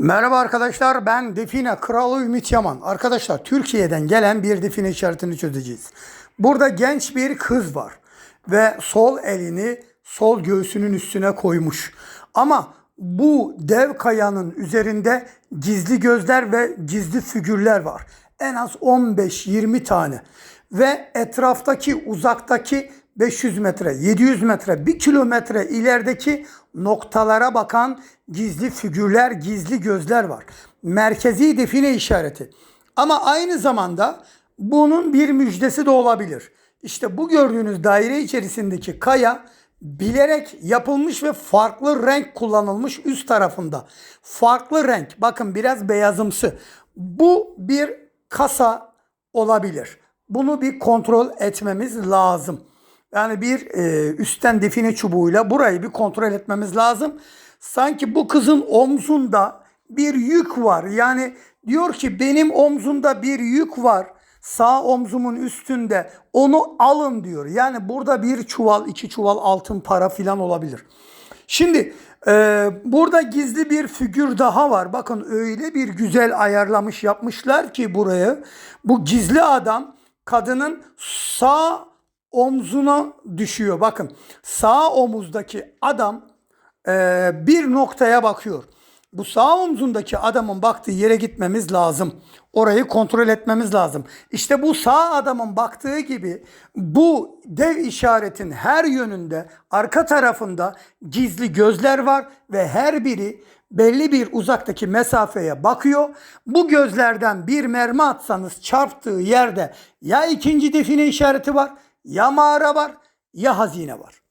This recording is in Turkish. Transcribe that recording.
Merhaba arkadaşlar ben Define Kralı Ümit Yaman. Arkadaşlar Türkiye'den gelen bir define işaretini çözeceğiz. Burada genç bir kız var ve sol elini sol göğsünün üstüne koymuş. Ama bu dev kayanın üzerinde gizli gözler ve gizli figürler var. En az 15-20 tane ve etraftaki uzaktaki 500 metre, 700 metre, 1 kilometre ilerideki noktalara bakan gizli figürler, gizli gözler var. Merkezi define işareti. Ama aynı zamanda bunun bir müjdesi de olabilir. İşte bu gördüğünüz daire içerisindeki kaya bilerek yapılmış ve farklı renk kullanılmış üst tarafında. Farklı renk. Bakın biraz beyazımsı. Bu bir kasa olabilir. Bunu bir kontrol etmemiz lazım. Yani bir e, üstten define çubuğuyla burayı bir kontrol etmemiz lazım. Sanki bu kızın omzunda bir yük var. Yani diyor ki benim omzumda bir yük var. Sağ omzumun üstünde onu alın diyor. Yani burada bir çuval, iki çuval altın para filan olabilir. Şimdi e, burada gizli bir figür daha var. Bakın öyle bir güzel ayarlamış yapmışlar ki burayı. Bu gizli adam kadının sağ omzuna düşüyor. Bakın sağ omuzdaki adam e, bir noktaya bakıyor. Bu sağ omzundaki adamın baktığı yere gitmemiz lazım. Orayı kontrol etmemiz lazım. İşte bu sağ adamın baktığı gibi bu dev işaretin her yönünde arka tarafında gizli gözler var ve her biri belli bir uzaktaki mesafeye bakıyor. Bu gözlerden bir mermi atsanız çarptığı yerde ya ikinci define işareti var, ya mağara var, ya hazine var.